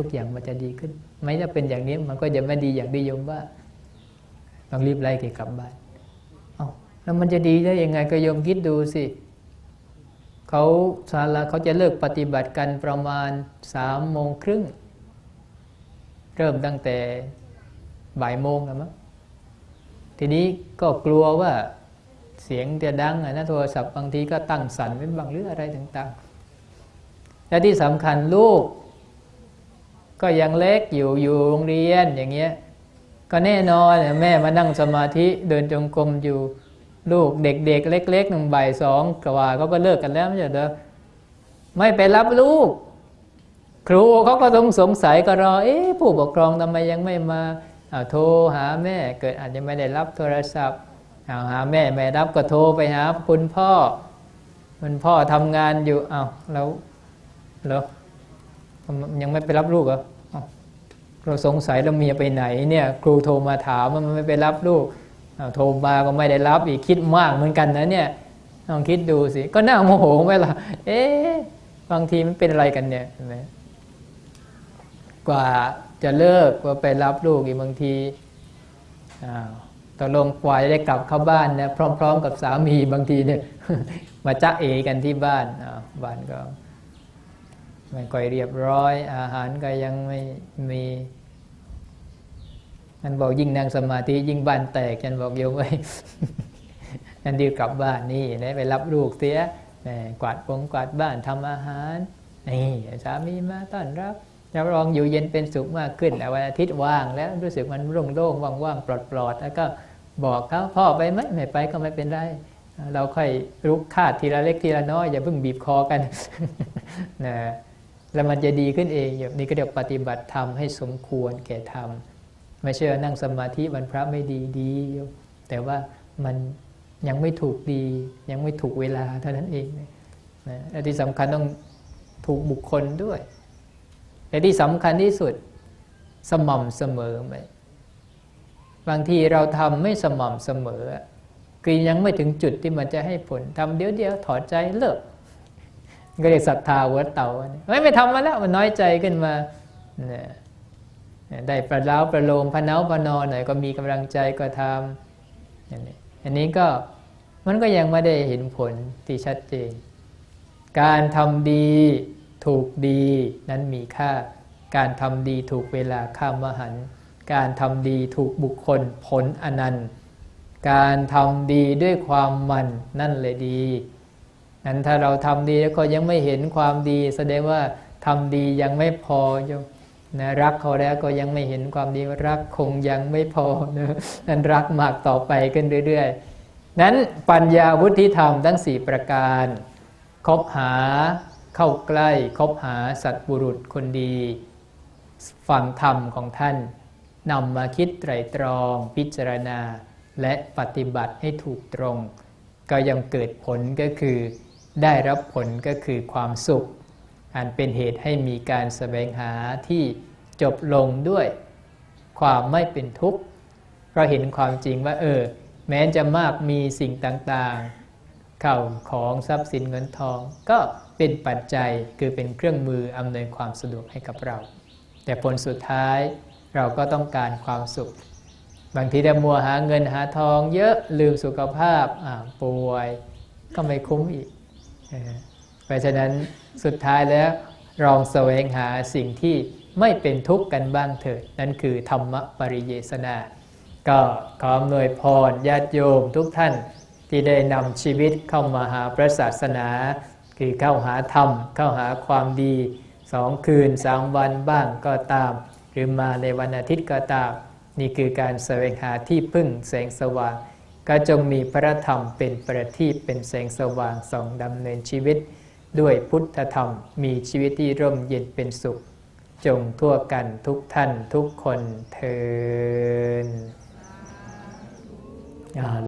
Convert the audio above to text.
ทุกอย่างมันจะดีขึ้น ไม่ถ้าเป็นอย่างนี้มันก็จะไม่ดีอย่างที่โยมว่าต้องรีบไล่แกกลับบ้านเอ้าแล้วมันจะดีได้ยังไงก็โยมคิดดูสิเขาศาลาเขาจะเลิกปฏิบัติกันประมาณสามโมงครึ่ง เริ่มตั้งแต่บ่ายโมงแล้วมั้งทีนี้ก็กลัวว่าเสียงจะดังนะโทรศัพท์บางทีก็ตั้งสั่นไว้บางหรืออะไรต่างๆ และที่สำคัญลูก ก็ยังเล็กอยู่อยู่โรงเรียนอย่างเงี้ยก็แน่นอนแม่มานั่งสมาธิเดินจงกรมอยู่ลูกเด็กๆ เล็กๆหนึ่งบ่ายสองกว่าเขาก็เลิกกันแล้วไม่ใช่เหรอไม่ไปรับลูก ครูเขาก็ต้องสงสัยก็รอ เอ๊ะผู้ปกครองทำไมยังไม่มาอ่าโทรหาแม่เกิดอาจจะไม่ได้รับโทรศัพท์าหาแม่ไม่รับก็โทรไปหาคุณพ่อ คุณพ่อทำงานอยู่เอาวแล้วเหรอ ยังไม่ไปรับลูกเหรอเราสงสัยเราเมียไปไหนเนี่ยครูโทรมาถามว่ามันไม่ไปรับลูกโทรมาก็ไม่ได้รับอีกคิดมากเหมือนกันนะเนี่ยลองคิดดูสิ ก็น่าโมโหไหมล่ะ เอ๊ะบางทีมันเป็นอะไรกันเนี่ยเห็นไหมกว่าจะเลิกกว่าไปรับลูกอีกบางทีอ้าวตกลงกว่าจะได้กลับเข้าบ้านนะพร้อม ๆ กับสามีบางทีเนี่ยมาจ้าเอกันที่บ้านอ้าวบ้านก็ ไม่ค่อยเรียบร้อย อาหารก็ยังไม่มีฉันบอกยิ่งนั่งสมาธิยิ่งบ้านแตกฉันบอกโยมไว้ฉันดีกลับบ้านนี่นะไปรับลูกเสียแหมกวาดปงกวาดบ้านทำอาหารนี่สามีมาต้อนรับรับรองอยู่เย็นเป็นสุขมากขึ้นแต่วันอาทิตย์ว่างแล้วรู้สึกมันโล่งๆว่างๆปลอดๆแล้วก็บอกเขาพ่อไปไหมไม่ไปก็ไม่เป็นไรเราค่อยรุกคาดทีละเล็กทีละน้อยอย่าเพิ่งบีบคอกันนะ แล้วมันจะดีขึ้นเองอย่างนี้ก็เรียกปฏิบัติธรรมให้สมควรแก่ธรรมไม่ใช่ว่านั่งสมาธิวันพระไม่ดีดี แต่ว่ามันยังไม่ถูกดี ยังไม่ถูกเวลาเท่านั้นเองนะและที่สำคัญต้องถูกบุคคลด้วยแต่ที่สำคัญที่สุดสม่ำเสมอไหมบางทีเราทำไม่สม่ำเสมอคือยังไม่ถึงจุดที่มันจะให้ผลทำเดี๋ยวเดียวถอดใจเลิก ก็เรียกศรัทธาหัวเต่าไม่ไม่ทำมาแล้วมันน้อยใจขึ้นมาเนี่ยได้ประล้าประโลมพะเนาพะนอหน่อยก็มีกำลังใจก็ทำอันนี้อันนี้ก็มันก็ยังไม่ได้เห็นผลที่ชัดเจน การทำดีถูกดีนั้นมีค่า การทำดีถูกเวลาข้ามหัน การทำดีถูกบุคคลผลอนันต์ การทำดีด้วยความมันนั่นเลยดี นั้นถ้าเราทำดีแล้วก็ยังไม่เห็นความดี แสดงว่าทำดียังไม่พอโยมนะรักเขาแล้วก็ยังไม่เห็นความดีรักคงยังไม่พอนะนั้นรักมากต่อไปกันเรื่อยๆ นั้นปัญญาวุฒิธรรมทั้ง 4 ประการ คบหาเข้าใกล้ คบหาสัตบุรุษคนดี ฟังธรรมของท่านนำมาคิดไตรตรองพิจารณา และปฏิบัติให้ถูกตรง ก็ยังเกิดผลก็คือ ได้รับผลก็คือความสุข อันเป็นเหตุให้มีการแสวงหาที่จบลงด้วยความไม่เป็นทุกข์เราเห็นความจริงว่าเออ แม้จะมากมีสิ่งต่างๆเข้าของทรัพย์สินเงินทอง ก็เป็นปัจจัยคือเป็นเครื่องมืออำนวยความสะดวกให้กับเรา แต่ผลสุดท้ายเราก็ต้องการความสุข บางทีได้มัวหาเงินหาทอง เยอะลืมสุขภาพป่วยก็ไม่คุ้มอีก เพราะฉะนั้นสุดท้ายแล้วลองแสวงหาสิ่งที่ไม่เป็นทุกข์กันบ้างเถิด นั่นคือธรรมปริเยสนา ก็ขออำนวยพรญาติโยมทุกท่านที่ได้นำชีวิตเข้ามาหาพระศาสนา คือเข้าหาธรรม เข้าหาความดีสองคืนสามวันบ้างก็ตาม หรือมาในวันอาทิตย์ก็ตาม นี่คือการแสวงหาที่พึ่งแสงสว่าง ก็จงมีพระธรรมเป็นประทีปเป็นแสงสว่างส่องดำเนินชีวิต ด้วยพุทธธรรมมีชีวิตที่ร่มเย็นเป็นสุข จงทั่วกันทุกท่านทุกคนเทิน